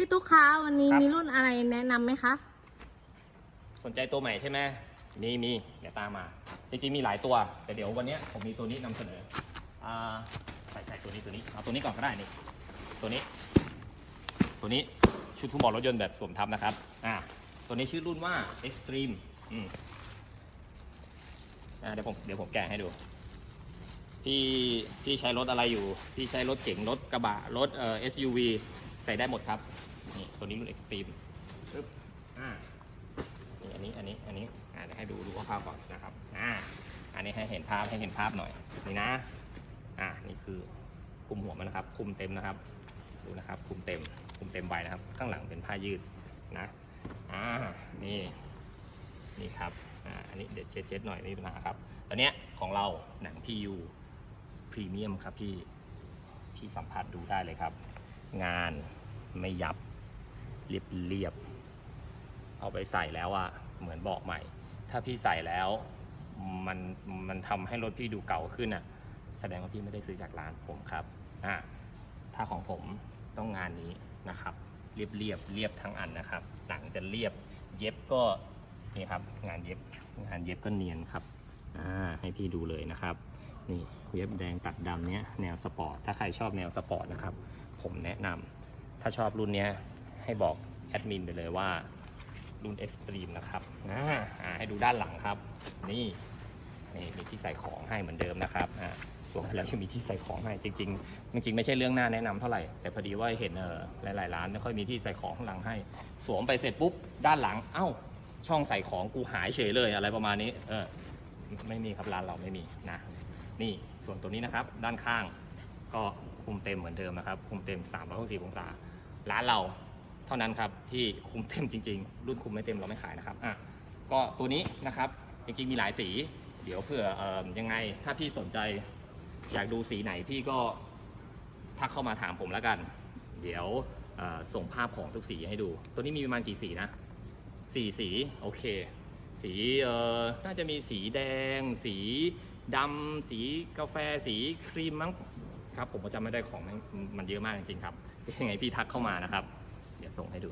พี่ตุ๊กคะวันนี้ครับ มีรุ่นอะไรแนะนำไหมคะ สนใจตัวใหม่ใช่ไหมมีมีเดี๋ยวตามมา จริงๆมีหลายตัว แต่เดี๋ยววันเนี้ยผมมีตัวนี้นำเสนออ่าใส่ใส่ตัวนี้ตัวนี้เอาตัวนี้ก่อนก็ได้นี่ตัวนี้ ตัวนี้ชุดทุกบอกรถยนต์แบบสวมทับนะครับอ่าตัวนี้ชื่อรุ่นว่า Extreme อืมอ่าเดี๋ยวผมเดี๋ยวผมแกะให้ดู พี่พี่ใช้รถอะไรอยู่ พี่ใช้รถเก๋งรถกระบะรถเอ่อ SUV ใส่ได้หมดครับนี่ตัวนี้รุ่น Extreme ปึ๊บอ่านี่อันนี้อันนี้อันนี้อ่าเดี๋ยวให้ดูดูคร่าวๆก่อนนะครับอ่าอันนี้ให้เห็นภาพให้เห็นภาพหน่อยนี่นะอ่านี่คือคุมหัวมันนะครับ คุมเต็มนะครับดูนะครับคุมเต็มคุมเต็มใบนะครับ ข้างหลังเป็นผ้ายืดนะอ่านี่นี่ครับอ่าอันนี้เดี๋ยวเช็ดเช็ดหน่อยไม่มีปัญหาครับตอนเนี้ยของเราหนัง PU พรีเมียมครับพี่พี่สัมผัสดูได้เลยครับ งาน ไม่ยับเรียบเรียบ เอาไปใส่แล้วอะเหมือนเบอกใหม่ ถ้าพี่ใส่แล้วมันมันทำให้รถพี่ดูเก่าขึ้นอะแสดงว่าพี่ไม่ได้ซื้อจากร้านผมครับอ่าถ้าของผมต้องงานนี้นะครับ เรียบเรียบเรียบทั้งอันนะครับหนังจะเรียบเย็บก็นี่ครับ งานเย็บงานเย็บก็เนียนครับอ่าให้พี่ดูเลยนะครับนี่เย็บแดงตัดดำเนี้ยแนวสปอร์ตถ้าใครชอบแนวสปอร์ตนะครับ ผมแนะนำ ถ้าชอบรุ่นนี้ให้บอกแอดมินไปเลยว่ารุ่น Extreme นะครับอ่าให้ดูด้านหลังครับ นี่นี่มีที่ใส่ของให้เหมือนเดิมนะครับอ่าสวมไปแล้วยังมีที่ใส่ของให้จริงๆจริงๆไม่ใช่เรื่องน่าแนะนำเท่าไหร่แต่พอดีว่าเห็นเออหลายๆร้านไม่ค่อยมีที่ใส่ของข้างหลังให้ สวมไปเสร็จปุ๊บด้านหลังเอ้า ช่องใส่ของกูหายเฉยเลยอะไรประมาณนี้ เออไม่มีครับร้านเราไม่มีนะนี่ส่วนตัวนี้นะครับ ด้านข้างก็คุมเต็มเหมือนเดิมนะครับ คุมเต็ม 360องศา ร้านเราเท่านั้นครับที่คุมเต็มจริง ๆ รุ่นคุมไม่เต็มเราไม่ขายนะครับอะก็ตัวนี้นะครับจริงๆมีหลายสี เดี๋ยวเผื่อออยังไงถ้าพี่สนใจอยากดูสีไหนพี่ก็ทักเข้ามาถามผมแล้วกัน เดี๋ยวส่งภาพของทุกสีให้ดู ตัวนี้มีประมาณกี่สีนะสี่สีโอเค สีเออน่าจะมีสีแดง สีดำสีกาแฟ สีครีมมั้ง ครับผมก็จำไม่ได้ของมันมันเยอะมากจริงๆครับยังไงพี่ทักเข้ามานะครับ เดี๋ยวส่งให้ดู